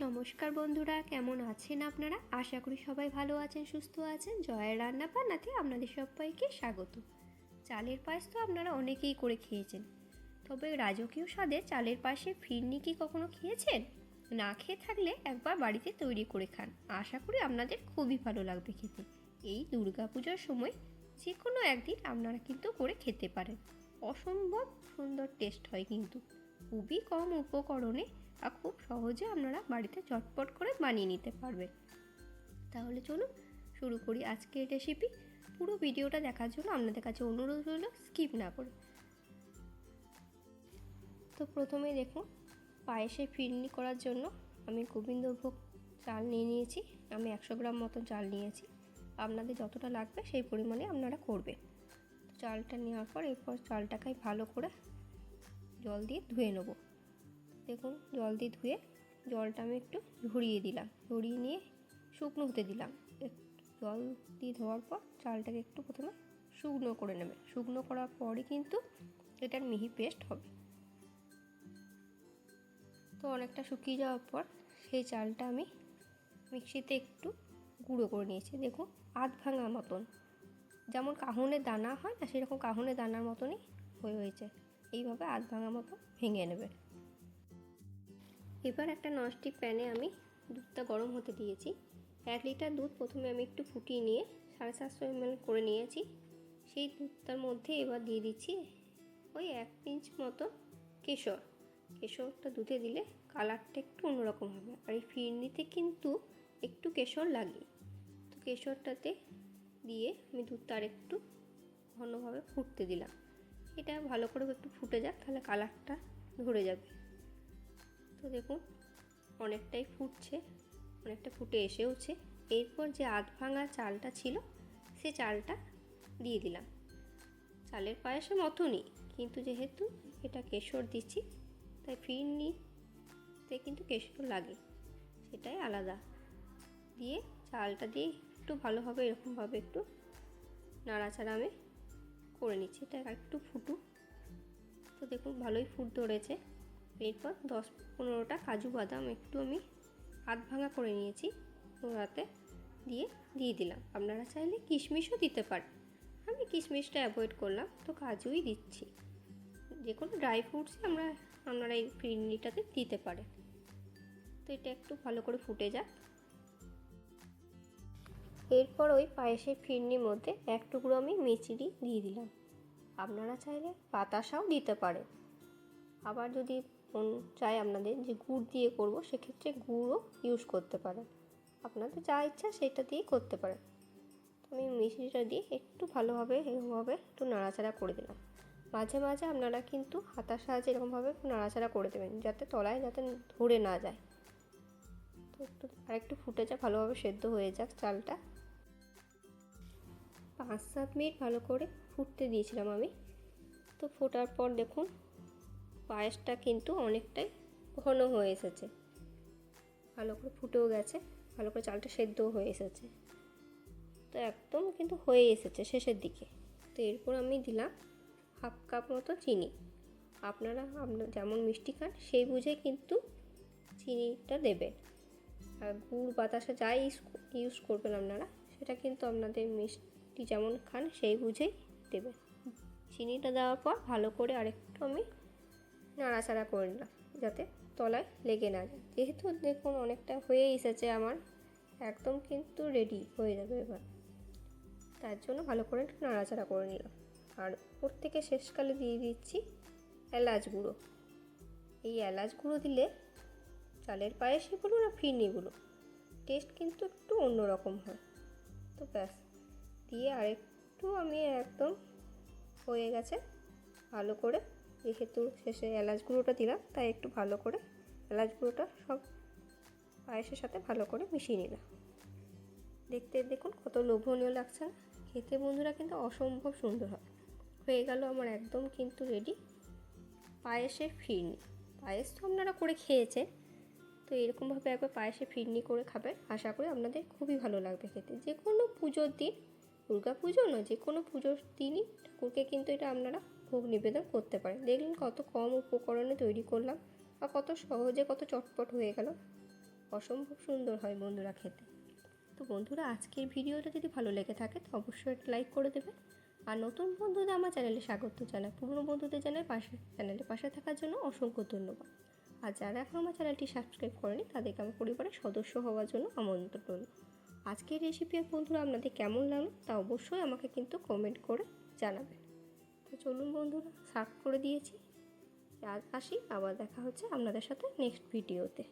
নমস্কার বন্ধুরা, কেমন আছেন আপনারা? আশা করি সবাই ভালো আছেন, সুস্থ আছেন। জয়ের রান্না পান্নাতে আপনাদের সবাইকে স্বাগত। চালের পায়েস তো আপনারা অনেকেই করে খেয়েছেন। তবে রাজকীয় স্বাদে চালের পায়েসে ফিরনি কি কখনো খেয়েছেন? না খেয়ে থাকলে একবার বাড়িতে তৈরি করে খান। আশা করি আপনাদের খুবই ভালো লাগবে খেতে। এই দুর্গাপূজার সময় যে কোনো একদিন আপনারা কিন্তু করে খেতে পারেন। অসম্ভব সুন্দর টেস্ট হয় কিন্তু। খুবই কম উপকরণে আর খুব সহজে আপনারা বাড়িতে চটপট করে বানিয়ে নিতে পারবেন। তাহলে চলুন শুরু করি আজকের রেসিপি পুরো ভিডিওটা দেখার জন্য আপনাদের কাছে অনুরোধ রইল স্কিপ না করে। তো প্রথমে দেখুন পায়েসে ফিরনি করার জন্য আমি গোবিন্দভোগ চাল নিয়ে নিয়েছি। আমি একশো গ্রাম মতো চাল নিয়েছি। আপনাদের যতটা লাগবে সেই পরিমাণে আপনারা করবেন। তো চালটা নেওয়ার পর এরপর চালটাকে ভালো করে জল দিয়ে ধুয়ে নেব। দেখুন, জল দিয়ে ধুয়ে জলটা আমি একটু ঝরিয়ে দিলাম। ঝরিয়ে নিয়ে শুকনো হতে দিলাম। জল দিয়ে ধোয়ার পর চালটাকে একটু প্রথমে শুকনো করে নেবে শুকনো করার পরই কিন্তু এটার মিহি পেস্ট হবে। তো অনেকটা শুকিয়ে যাওয়ার পর সেই চালটা আমি মিক্সিতে একটু গুঁড়ো করে নিয়েছি। দেখুন, আধ ভাঙা মতন। যেমন কাহুনের দানা হয় না, সেরকম কাহুনের দানার মতনই হয়ে হয়েছে। এইভাবে আধ ভাঙা মতো ভেঙে নেবে এবার একটা ননস্টিক প্যানে আমি দুধটা গরম হতে দিয়েছি। এক লিটার দুধ প্রথমে আমি একটু ফুটিয়ে নিয়ে সাড়ে সাতশো এমএল করে নিয়েছি। সেই দুধটার মধ্যে এবার দিয়ে দিচ্ছি ওই এক পিঞ্চ মতো কেশর। কেশরটা দুধে দিলে কালারটা একটু অন্যরকম হবে আর এই ফিরনিতে কিন্তু একটু কেশর লাগে। তো কেশরটাতে দিয়ে আমি দুধটা আর একটু ঘনভাবে ফুটতে দিলাম। এটা ভালো করে একটু ফুটে যাক, তাহলে কালারটা ধরে যাবে। তো দেখুন, অনেকটাই ফুটছে, অনেকটা ফুটে এসেওছে। এরপর যে আধ ভাঙা চালটা ছিল, সে চালটা দিয়ে দিলাম। চালের পায়েসের মতনই, কিন্তু যেহেতু এটা কেশর দিচ্ছি, তাই ফিরনিতে কিন্তু কেশর লাগে, সেটাই আলাদা। দিয়ে চালটা দিয়ে একটু ভালোভাবে, এরকমভাবে একটু নাড়াচাড়া আমি করে নিচ্ছি, এটা একটু ফুটু তো দেখুন, ভালোই ফুট ধরেছে। এরপর দশ পনেরোটা কাজু বাদাম একটু আমি হাত ভাঙা করে নিয়েছি ওরাতে দিয়ে দিয়ে দিলাম। আপনারা চাইলে কিশমিশও দিতে পারেন। আমি কিশমিশটা অ্যাভয়েড করলাম, তো কাজুই দিচ্ছি। যে কোনো ড্রাই ফ্রুটসই আমরা, আপনারা এই ফিরনিটাতে দিতে পারেন। তো এটা একটু ভালো করে ফুটে যাক। এরপর ওই পায়েসের ফিরনির মধ্যে এক টুকরো আমি মিচিড়ি দিয়ে দিলাম। আপনারা চাইলে বাতাসাও দিতে পারেন। আবার যদি চায় আপনাদের যে গুড় দিয়ে করব, সেক্ষেত্রে গুড়ও ইউজ করতে পারেন। আপনাদের যা ইচ্ছা সেটা দিয়েই করতে পারেন। আমি মিষ্টিটা দিয়ে একটু ভালোভাবে, এরকমভাবে একটু নাড়াচাড়া করে দিলাম। মাঝে মাঝে আপনারা কিন্তু হাতার সাহায্যে এরকমভাবে একটু নাড়াচাড়া করে দেবেন, যাতে তলায় যাতে ধরে না যায়। তো একটু আর একটু ফুটে যা ভালোভাবে সেদ্ধ হয়ে যাক চালটা। পাঁচ সাত মিনিট ভালো করে ফুটতে দিয়েছিলাম আমি। তো ফোটার পর দেখুন পায়েসটা কিন্তু অনেকটাই ঘন হয়ে এসেছে। ভালো করে ফুটেও গেছে, ভালো করে চালটা সেদ্ধও হয়ে এসেছে। তো একদম কিন্তু হয়ে এসেছে শেষের দিকে। তো এরপর আমি দিলাম হাফ কাপ মতো চিনি। আপনারা আপনার যেমন মিষ্টি খান, সেই বুঝে কিন্তু চিনিটা দেবে আর গুড়, বাতাসা যাই ইউজ করবেন আপনারা, সেটা কিন্তু আপনাদের মিষ্টি যেমন খান, সেই বুঝেই দেবেন। চিনিটা দেওয়ার পর ভালো করে আরেকটু আমি নাড়াচাড়া করে নিলাম যাতে তলায় লেগে না যায়। যেহেতু দেখুন অনেকটা হয়ে এসেছে আমার, একদম কিন্তু রেডি হয়ে যাবে এবার। তার জন্য ভালো করে একটু নাড়াচাড়া করে নিলাম। আর ওর থেকে শেষকালে দিয়ে দিচ্ছি এলাচ গুঁড়ো। এই এলাচ গুঁড়ো দিলে চালের পায়েসে বলুন আর ফিরনিগুলো টেস্ট কিন্তু একটু অন্যরকম হয়। তো ব্যাস, দিয়ে আরেকটু আমি একদম হয়ে গেছে, ভালো করে যেহেতু শেষে এলাচ গুঁড়োটা দিলাম, তাই একটু ভালো করে এলাচ গুঁড়োটা সব পায়েসের সাথে ভালো করে মিশিয়ে নিলাম। দেখতে দেখুন কত লোভনীয় লাগছে না? খেতে বন্ধুরা কিন্তু অসম্ভব সুন্দর হয়। হয়ে গেল আমার একদম কিন্তু রেডি পায়েসের ফিরনি। পায়েস তো আপনারা করে খেয়েছেন, তো এরকমভাবে একবার পায়েসে ফিরনি করে খাবেন। আশা করি আপনাদের খুবই ভালো লাগবে খেতে। যে কোনো পুজোর দিন দুর্গা পুজো নয়, যে কোনো পুজোর দিনই ঠাকুরকে কিন্তু এটা আপনারা ভোগ নিবেদন করতে পারে। দেখলেন কত কম উপকরণে তৈরি করলাম আর কত সহজে কত চটপট হয়ে গেল। অসম্ভব সুন্দর হয় বন্ধুরা খেতে। তো বন্ধুরা, আজকের ভিডিওটা যদি ভালো লেগে থাকে, তো অবশ্যই একটা লাইক করে দেবে আর নতুন বন্ধুদের আমার চ্যানেলে স্বাগত জানাই। পুরনো বন্ধুদের জানাই পাশে, চ্যানেলে পাশে থাকার জন্য অসংখ্য ধন্যবাদ। আর যারা এখন আমার চ্যানেলটি সাবস্ক্রাইব করেনি, তাদেরকে আমার পরিবারের সদস্য হওয়ার জন্য আমন্ত্রণ। রইল আজকের রেসিপি বন্ধুরা আপনাদের কেমন লাগল, তা অবশ্যই আমাকে কিন্তু কমেন্ট করে জানাবেন। তো চলুন বন্ধুরা সার্ভ করে দিয়েছি। আর আসি, আবার দেখা হচ্ছে আপনাদের সাথে নেক্সট ভিডিওতে